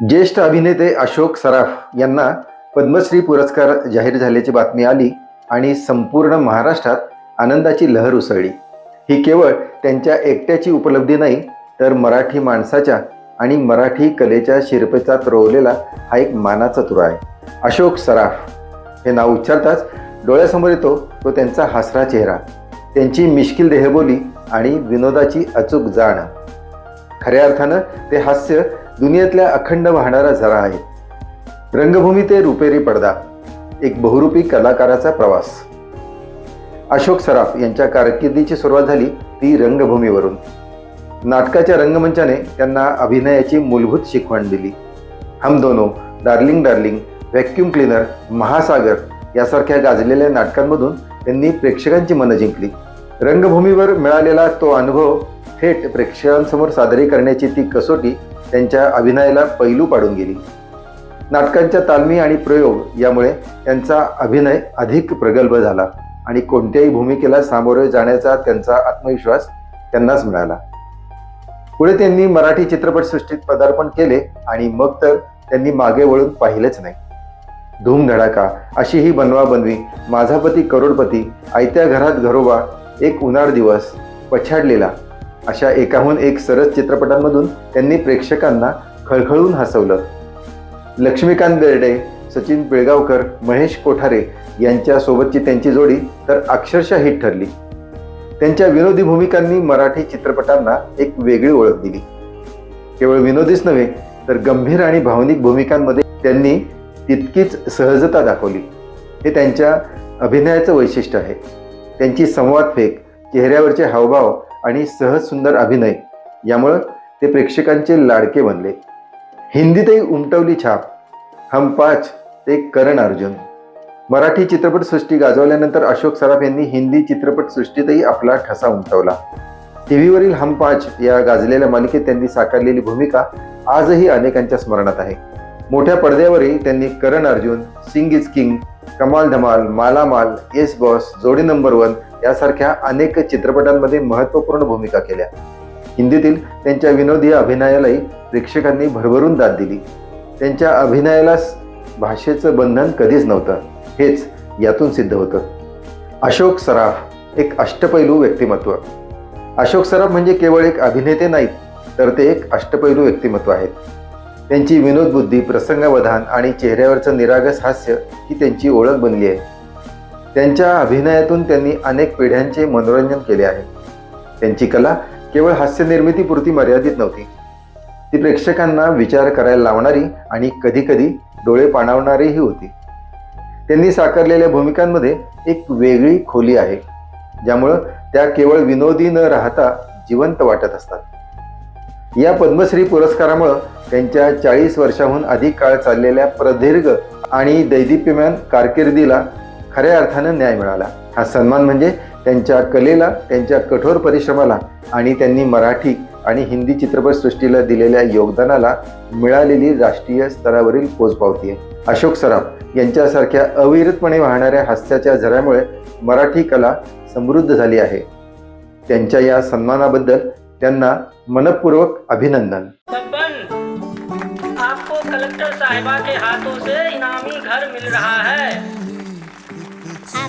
ज्येष्ठ अभिनेते अशोक सराफ यांना पद्मश्री पुरस्कार जाहीर झाल्याची बातमी आली आणि संपूर्ण महाराष्ट्रात आनंदाची लहर उसळली. ही केवळ त्यांच्या एकट्याची उपलब्धी नाही तर मराठी माणसाच्या आणि मराठी कलेच्या शिरपेचात रोवलेला हा एक मानाचा तुरा आहे. अशोक सराफ हे नाव उच्चारताच डोळ्यासमोर येतो तो त्यांचा हसरा चेहरा. त्यांची मिश्किल देहबोली आणि विनोदाची अचूक जाण. खऱ्या अर्थानं ते हास्य दुनियेतल्या अखंड वाहणारा झरा आहे. रंगभूमी ते रुपेरी पडदा एक बहुरूपी कलाकाराचा प्रवास. अशोक सराफ यांच्या कारकिर्दीची सुरुवात झाली ती रंगभूमीवरून. नाटकाच्या रंगमंचाने त्यांना अभिनयाची मूलभूत शिकवण दिली. हम दोनो डार्लिंग डार्लिंग व्हॅक्यूम क्लीनर महासागर यासारख्या गाजलेल्या नाटकांमधून त्यांनी प्रेक्षकांची मनं जिंकली. रंगभूमीवर मिळालेला तो अनुभव थेट प्रेक्षकांसमोर सादरी करण्याची ती कसोटी त्यांच्या अभिनयाला पैलू पाडून गेली. नाटकांच्या तालमी आणि प्रयोग यामुळे त्यांचा अभिनय अधिक प्रगल्भ झाला आणि कोणत्याही भूमिकेला सामोरे जाण्याचा त्यांचा आत्मविश्वास त्यांनाच मिळाला. पुढे त्यांनी मराठी चित्रपटसृष्टीत पदार्पण केले आणि मग तर त्यांनी मागे वळून पाहिलेच नाही. धूमधडाका अशी ही बनवा बनवी माझा पती करोडपती आयत्या घरात घरोबा एक उन्हाळ दिवस पछाडलेला अशा एकाहून एक सरस चित्रपटांमधून त्यांनी प्रेक्षकांना खळखळून हसवलं. लक्ष्मीकांत बेर्डे सचिन पिळगावकर महेश कोठारे यांच्यासोबतची त्यांची जोडी तर अक्षरशः हिट ठरली. त्यांच्या विनोदी भूमिकांनी मराठी चित्रपटांना एक वेगळी ओळख दिली. केवळ विनोदीच नव्हे तर गंभीर आणि भावनिक भूमिकांमध्ये त्यांनी तितकीच सहजता दाखवली. हे त्यांच्या अभिनयाचं वैशिष्ट्य आहे. त्यांची संवाद फेक चेहऱ्यावरचे हावभाव आणि सहज सुंदर अभिनय. यामुळं ते प्रेक्षकांचे लाडके बनले. हिंदीतही उमटवली छाप. हम पाच ते करण अर्जुन. मराठी चित्रपटसृष्टी गाजवल्यानंतर अशोक सराफ यांनी हिंदी चित्रपटसृष्टीतही आपला ठसा उमटवला. टीव्हीवरील हम पाच या गाजलेल्या मालिकेत त्यांनी साकारलेली भूमिका आजही अनेकांच्या स्मरणात आहे. मोठ्या पडद्यावरही त्यांनी Karan Arjun Singh is king Kamaal Dhamaal Malamaal yes boss Jodi number one यासारख्या अनेक चित्रपटांमध्ये महत्त्वपूर्ण भूमिका केल्या. हिंदीतील त्यांच्या विनोदी अभिनयालाही प्रेक्षकांनी भरभरून दाद दिली. त्यांच्या अभिनयाला भाषेचं बंधन कधीच नव्हतं. हेच यातून सिद्ध होतं. अशोक सराफ एक अष्टपैलू व्यक्तिमत्व. अशोक सराफ म्हणजे केवळ एक अभिनेते नाहीत तर ते एक अष्टपैलू व्यक्तिमत्व आहेत. त्यांची विनोदबुद्धी प्रसंगावधान आणि चेहऱ्यावरचं निरागस हास्य ही त्यांची ओळख बनली आहे. त्यांच्या अभिनयातून त्यांनी अनेक पिढ्यांचे मनोरंजन केले आहे. त्यांची कला केवळ हास्यनिर्मितीपुरती मर्यादित नव्हती. ती प्रेक्षकांना विचार करायला लावणारी आणि कधीकधी डोळे पाणावणारीही होती. त्यांनी साकारलेल्या भूमिकांमध्ये एक वेगळी खोली आहे ज्यामुळं त्या केवळ विनोदी न राहता जिवंत वाटत असतात. या पद्मश्री पुरस्कारामुळं त्यांच्या चाळीस वर्षाहून अधिक काळ चाललेल्या प्रदीर्घ आणि दैदिप्यमान कारकिर्दीला खऱ्या अर्थानं न्याय मिळाला. हा सन्मान म्हणजे त्यांच्या कलेला त्यांच्या कठोर परिश्रमाला आणि त्यांनी मराठी आणि हिंदी चित्रपटसृष्टीला दिलेल्या योगदानाला मिळालेली राष्ट्रीय स्तरावरील पोचपावती आहे अशोक सराफ यांच्यासारख्या अविरतपणे वाहणाऱ्या हास्याच्या झऱ्यामुळे मराठी कला समृद्ध झाली आहे. त्यांच्या या सन्मानाबद्दल त्यांना मनपूर्वक अभिनंदन. आपको कलेक्टर साहिबा के हाथों से इनामी घर मिल रहा है।